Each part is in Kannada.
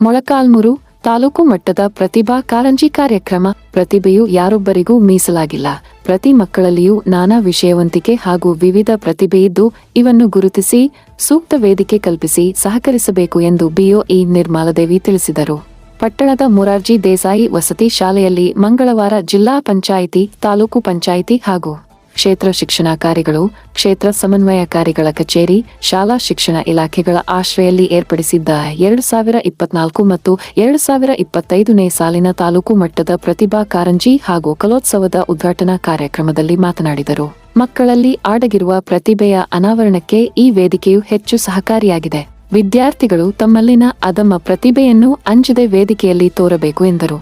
ಮೊಳಕಾಲ್ಮೂರು ತಾಲೂಕು ಮಟ್ಟದ ಪ್ರತಿಭಾ ಕಾರಂಜಿ ಕಾರ್ಯಕ್ರಮ ಪ್ರತಿಭೆಯು ಯಾರೊಬ್ಬರಿಗೂ ಮೀಸಲಾಗಿಲ್ಲ. ಪ್ರತಿ ಮಕ್ಕಳಲ್ಲಿಯೂ ನಾನಾ ವಿಷಯವಂತಿಕೆ ಹಾಗೂ ವಿವಿಧ ಪ್ರತಿಭೆಯಿದ್ದು ಇವನ್ನು ಗುರುತಿಸಿ, ಸೂಕ್ತ ವೇದಿಕೆ ಕಲ್ಪಿಸಿ ಸಹಕರಿಸಬೇಕು ಎಂದು ಬಿಒಇ ನಿರ್ಮಲಾದೇವಿ ತಿಳಿಸಿದರು. ಪಟ್ಟಣದ ಮೊರಾರ್ಜಿ ದೇಸಾಯಿ ವಸತಿ ಶಾಲೆಯಲ್ಲಿ ಮಂಗಳವಾರ ಜಿಲ್ಲಾ ಪಂಚಾಯಿತಿ, ತಾಲೂಕು ಪಂಚಾಯಿತಿ ಹಾಗೂ ಕ್ಷೇತ್ರ ಶಿಕ್ಷಣಾಕಾರಿಗಳು ಕ್ಷೇತ್ರ ಸಮನ್ವಯಕಾರಿಗಳ ಕಚೇರಿ, ಶಾಲಾ ಶಿಕ್ಷಣ ಇಲಾಖೆಗಳ ಆಶ್ರಯದಲ್ಲಿ ಏರ್ಪಡಿಸಿದ್ದ ಎರಡು ಸಾವಿರ ಇಪ್ಪತ್ನಾಲ್ಕು ಮತ್ತು ಎರಡು ಸಾವಿರ ಇಪ್ಪತ್ತೈದನೇ ಸಾಲಿನ ತಾಲೂಕು ಮಟ್ಟದ ಪ್ರತಿಭಾ ಕಾರಂಜಿ ಹಾಗೂ ಕಲೋತ್ಸವದ ಉದ್ಘಾಟನಾ ಕಾರ್ಯಕ್ರಮದಲ್ಲಿ ಮಾತನಾಡಿದರು. ಮಕ್ಕಳಲ್ಲಿ ಆಡಗಿರುವ ಪ್ರತಿಭೆಯ ಅನಾವರಣಕ್ಕೆ ಈ ವೇದಿಕೆಯು ಹೆಚ್ಚು ಸಹಕಾರಿಯಾಗಿದೆ. ವಿದ್ಯಾರ್ಥಿಗಳು ತಮ್ಮಲ್ಲಿನ ಅದಮ್ಮ ಪ್ರತಿಭೆಯನ್ನು ಅಂಜದೆ ವೇದಿಕೆಯಲ್ಲಿ ತೋರಬೇಕು ಎಂದರು.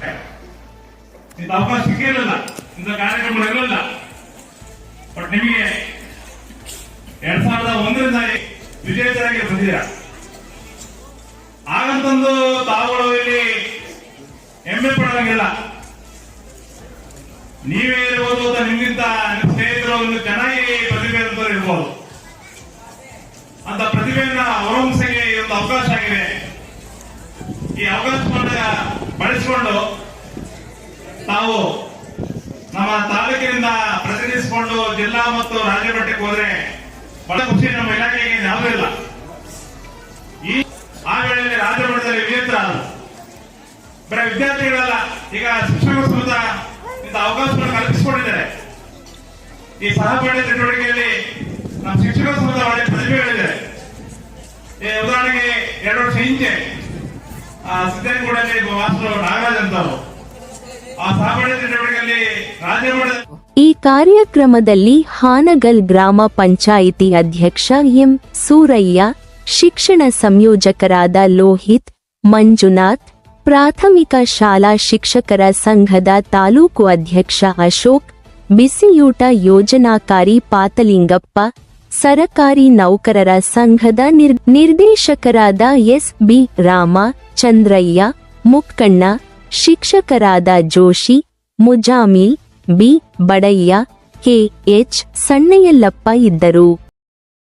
ಸಾವಿರದ ವಿಜೇತರಾಗಿ ಬಂದಿದ್ದೀರ? ಆಗಂತಂದು ತಾವುಗಳು ಇಲ್ಲಿ ಹೆಮ್ಮೆ ಪಡೋಂಗಿಲ್ಲ ನೀವೇ ಇರ್ಬೋದು ಅಥವಾ ನಿಮ್ಗಿಂತ ನಿಮ್ಮ ಸ್ನೇಹಿತರು ಒಂದು ಚೆನ್ನಾಗಿ ಪ್ರತಿಭೆ ಇರ್ಬೋದು ಅಂತ ಪ್ರತಿಭೆಯನ್ನ ಅವಲಂಬಿಸಿ ಒಂದು ಅವಕಾಶ ಆಗಿದೆ. ಈ ಅವಕಾಶವನ್ನ ಬಳಸಿಕೊಂಡು ತಾವು ನಮ್ಮ ತಾಲೂಕಿನಿಂದ ಪ್ರತಿನಿಧಿಸಿಕೊಂಡು ಜಿಲ್ಲಾ ಮತ್ತು ರಾಜ್ಯ ಮಟ್ಟಕ್ಕೆ ಹೋದ್ರೆ ಖುಷಿ ನಮ್ಮ ಇಲಾಖೆಗೆ ಯಾವುದೂ ಇಲ್ಲ. ಈ ಆ ವೇಳೆಯಲ್ಲಿ ರಾಜ್ಯ ಮಟ್ಟದಲ್ಲಿ ವಿಜೇತರಾದರು. ಬರೀ ವಿದ್ಯಾರ್ಥಿಗಳಲ್ಲ ಈಗ ಶಿಕ್ಷಕರು ಸಮೇತ ಇಂಥ ಅವಕಾಶಗಳನ್ನು ಕಲ್ಪಿಸಿಕೊಂಡಿದ್ದಾರೆ. ಈ ಸಹಪಾಠಿ ಚಟುವಟಿಕೆಯಲ್ಲಿ ನಮ್ಮ ಶಿಕ್ಷಕರು ಸಮೇತ ಒಳ್ಳೆ ಪ್ರತಿಭೆಗಳಿದ್ದಾರೆ ಈ ಉದಾಹರಣೆಗೆ ಎರಡು ವರ್ಷ ಹಿಂಚೆ ಸಿದ್ದನಗೂಡಲ್ಲಿ ಮಾಸ್ಟರ್ ನಾಗರಾಜ್ ಅಂತ ಆ ಸಹಪಾಠಿ ಚಟುವಟಿಕೆಯಲ್ಲಿ ರಾಜ್ಯ ಮಟ್ಟದ ಈ ಕಾರ್ಯಕ್ರಮದಲ್ಲಿ ಹಾನಗಲ್ ಗ್ರಾಮ ಪಂಚಾಯಿತಿ ಅಧ್ಯಕ್ಷ ಎಂ ಸೂರಯ್ಯ, ಶಿಕ್ಷಣ ಸಂಯೋಜಕರಾದ ಲೋಹಿತ್, ಮಂಜುನಾಥ್, ಪ್ರಾಥಮಿಕ ಶಾಲಾ ಶಿಕ್ಷಕರ ಸಂಘದ ತಾಲೂಕು ಅಧ್ಯಕ್ಷ ಅಶೋಕ್, ಬಿಸಿಯೂಟ ಯೋಜನಾಕಾರಿ ಪಾತಲಿಂಗಪ್ಪ, ಸರಕಾರಿ ನೌಕರರ ಸಂಘದ ನಿರ್- ನಿರ್ದೇಶಕರಾದ ಎಸ್ ಬಿ ರಾಮ, ಚಂದ್ರಯ್ಯ, ಮುಕ್ಕಣ್ಣ, ಶಿಕ್ಷಕರಾದ Joshi, Muzammil B Badayya K H Sannayallappa ಇದ್ದರು.